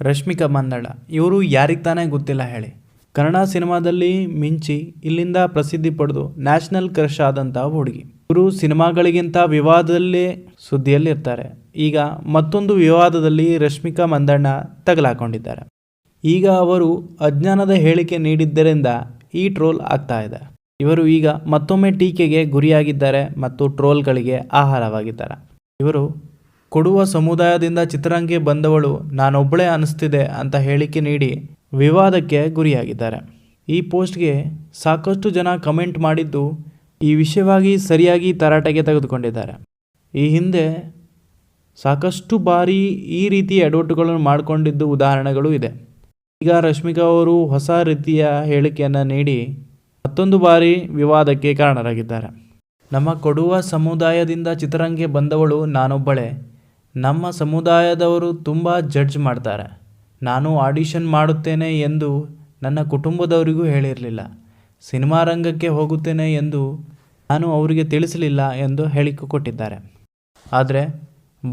ರಶ್ಮಿಕಾ ಮಂದಣ್ಣ ಇವರು ಯಾರಿಗೆ ತಾನೇ ಗೊತ್ತಿಲ್ಲ ಹೇಳಿ. ಕನ್ನಡ ಸಿನಿಮಾದಲ್ಲಿ ಮಿಂಚಿ ಇಲ್ಲಿಂದ ಪ್ರಸಿದ್ಧಿ ಪಡೆದು ನ್ಯಾಷನಲ್ ಕ್ರಶ್ ಆದಂಥ ಹುಡುಗಿ. ಇವರು ಸಿನಿಮಾಗಳಿಗಿಂತ ವಿವಾದದಲ್ಲೇ ಸುದ್ದಿಯಲ್ಲಿರ್ತಾರೆ. ಈಗ ಮತ್ತೊಂದು ವಿವಾದದಲ್ಲಿ ರಶ್ಮಿಕಾ ಮಂದಣ್ಣ ತಗಲಾಕೊಂಡಿದ್ದಾರೆ. ಈಗ ಅವರು ಅಜ್ಞಾನದ ಹೇಳಿಕೆ ನೀಡಿದ್ದರಿಂದ ಈ ಟ್ರೋಲ್ ಆಗ್ತಾ ಇದೆ. ಇವರು ಈಗ ಮತ್ತೊಮ್ಮೆ ಟೀಕೆಗೆ ಗುರಿಯಾಗಿದ್ದಾರೆ ಮತ್ತು ಟ್ರೋಲ್ಗಳಿಗೆ ಆಹಾರವಾಗಿದ್ದಾರೆ. ಇವರು ಕೊಡುವ ಸಮುದಾಯದಿಂದ ಚಿತ್ರರಂಗೆ ಬಂದವಳು ನಾನೊಬ್ಬಳೇ ಅನಿಸ್ತಿದೆ ಅಂತ ಹೇಳಿಕೆ ನೀಡಿ ವಿವಾದಕ್ಕೆ ಗುರಿಯಾಗಿದ್ದಾರೆ. ಈ ಪೋಸ್ಟ್ಗೆ ಸಾಕಷ್ಟು ಜನ ಕಮೆಂಟ್ ಮಾಡಿದ್ದು ಈ ವಿಷಯವಾಗಿ ಸರಿಯಾಗಿ ತರಾಟೆಗೆ ತೆಗೆದುಕೊಂಡಿದ್ದಾರೆ. ಈ ಹಿಂದೆ ಸಾಕಷ್ಟು ಬಾರಿ ಈ ರೀತಿ ಎಡವಟ್ಟುಗಳನ್ನು ಮಾಡಿಕೊಂಡಿದ್ದು ಉದಾಹರಣೆಗಳು ಇದೆ. ಈಗ ರಶ್ಮಿಕಾ ಅವರು ಹೊಸ ರೀತಿಯ ಹೇಳಿಕೆಯನ್ನು ನೀಡಿ ಮತ್ತೊಂದು ಬಾರಿ ವಿವಾದಕ್ಕೆ ಕಾರಣರಾಗಿದ್ದಾರೆ. ನಮ್ಮ ಕೊಡುವ ಸಮುದಾಯದಿಂದ ಚಿತ್ರರಂಗೆ ಬಂದವಳು ನಾನೊಬ್ಬಳೇ. ನಮ್ಮ ಸಮುದಾಯದವರು ತುಂಬ ಜಡ್ಜ್ ಮಾಡ್ತಾರೆ. ನಾನು ಆಡಿಷನ್ ಮಾಡುತ್ತೇನೆ ಎಂದು ನನ್ನ ಕುಟುಂಬದವರಿಗೂ ಹೇಳಿರಲಿಲ್ಲ. ಸಿನಿಮಾ ರಂಗಕ್ಕೆ ಹೋಗುತ್ತೇನೆ ಎಂದು ನಾನು ಅವರಿಗೆ ತಿಳಿಸಲಿಲ್ಲ ಎಂದು ಹೇಳಿಕೊಟ್ಟಿದ್ದಾರೆ ಆದರೆ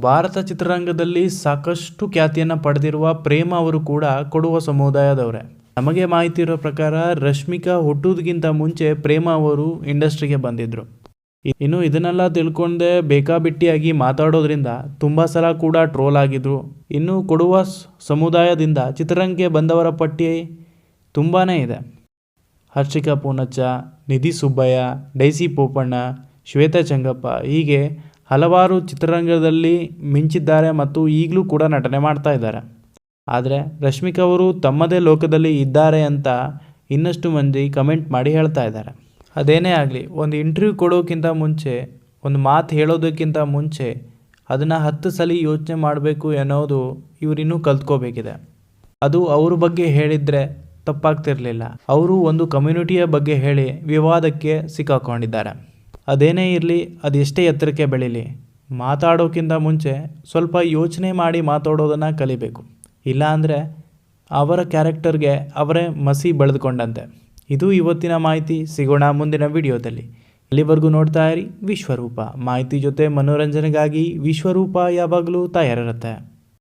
ಭಾರತ ಚಿತ್ರರಂಗದಲ್ಲಿ ಸಾಕಷ್ಟು ಖ್ಯಾತಿಯನ್ನು ಪಡೆದಿರುವ ಪ್ರೇಮ ಅವರು ಕೂಡ ಕೊಡುವ ಸಮುದಾಯದವರೇ. ನಮಗೆ ಮಾಹಿತಿ ಇರೋ ಪ್ರಕಾರ ರಶ್ಮಿಕಾ ಹುಟ್ಟೋದಕ್ಕಿಂತ ಮುಂಚೆ ಪ್ರೇಮ ಅವರು ಇಂಡಸ್ಟ್ರಿಗೆ ಬಂದಿದ್ದರು ಇನ್ನು ಇದನ್ನೆಲ್ಲ ತಿಳ್ಕೊಂಡೆ ಬೇಕಾಬಿಟ್ಟಿಯಾಗಿ ಮಾತಾಡೋದ್ರಿಂದ ತುಂಬ ಸಲ ಕೂಡ ಟ್ರೋಲ್ ಆಗಿದ್ರು. ಇನ್ನು ಕೊಡುವ ಸಮುದಾಯದಿಂದ ಚಿತ್ರರಂಗಕ್ಕೆ ಬಂದವರ ಪಟ್ಟಿ ತುಂಬಾ ಇದೆ. ಹರ್ಷಿಕಾ ಪೂನಚ್ಚ ನಿಧಿ ಸುಬ್ಬಯ್ಯ, ಡೈಸಿ ಪೋಪಣ್ಣ, ಶ್ವೇತಾ ಚಂಗಪ್ಪ ಹೀಗೆ ಹಲವಾರು ಚಿತ್ರರಂಗದಲ್ಲಿ ಮಿಂಚಿದ್ದಾರೆ ಮತ್ತು ಈಗಲೂ ಕೂಡ ನಟನೆ ಮಾಡ್ತಾ ಇದ್ದಾರೆ. ಆದರೆ ರಶ್ಮಿಕಾ ಅವರು ತಮ್ಮದೇ ಲೋಕದಲ್ಲಿ ಇದ್ದಾರೆ ಅಂತ ಇನ್ನಷ್ಟು ಮಂದಿ ಕಮೆಂಟ್ ಮಾಡಿ ಹೇಳ್ತಾ ಇದ್ದಾರೆ. ಅದೇನೇ ಆಗಲಿ, ಒಂದು ಇಂಟರ್ವ್ಯೂ ಕೊಡೋಕ್ಕಿಂತ ಮುಂಚೆ, ಒಂದು ಮಾತು ಹೇಳೋದಕ್ಕಿಂತ ಮುಂಚೆ, ಅದನ್ನು ಹತ್ತು ಸಲ ಯೋಚನೆ ಮಾಡಬೇಕು ಅನ್ನೋದು ಇವರಿನ್ನೂ ಕಲ್ತ್ಕೋಬೇಕಿದೆ. ಅದು ಅವ್ರ ಬಗ್ಗೆ ಹೇಳಿದರೆ ತಪ್ಪಾಗ್ತಿರಲಿಲ್ಲ. ಅವರು ಒಂದು ಕಮ್ಯುನಿಟಿಯ ಬಗ್ಗೆ ಹೇಳಿ ವಿವಾದಕ್ಕೆ ಸಿಕ್ಕಾಕೊಂಡಿದ್ದಾರೆ. ಅದೇನೇ ಇರಲಿ ಅದೆಷ್ಟೇ ಎತ್ತರಕ್ಕೆ ಬೆಳೀಲಿ, ಮಾತಾಡೋಕ್ಕಿಂತ ಮುಂಚೆ ಸ್ವಲ್ಪ ಯೋಚನೆ ಮಾಡಿ ಮಾತಾಡೋದನ್ನು ಕಲಿಬೇಕು. ಇಲ್ಲಾಂದರೆ ಅವರ ಕ್ಯಾರೆಕ್ಟರ್ಗೆ ಅವರೇ ಮಸಿ ಬೆಳೆದುಕೊಂಡಂತೆ. ಇದು ಇವತ್ತಿನ ಮಾಹಿತಿ. ಸಿಗೋಣ ಮುಂದಿನ ವಿಡಿಯೋದಲ್ಲಿ. ಅಲ್ಲಿವರೆಗೂ ನೋಡ್ತಾ ಇರಿ ವಿಶ್ವರೂಪ. ಮಾಹಿತಿ ಜೊತೆ ಮನೋರಂಜನೆಗಾಗಿ ವಿಶ್ವರೂಪ ಯಾವಾಗಲೂ ತಯಾರಿರುತ್ತೆ.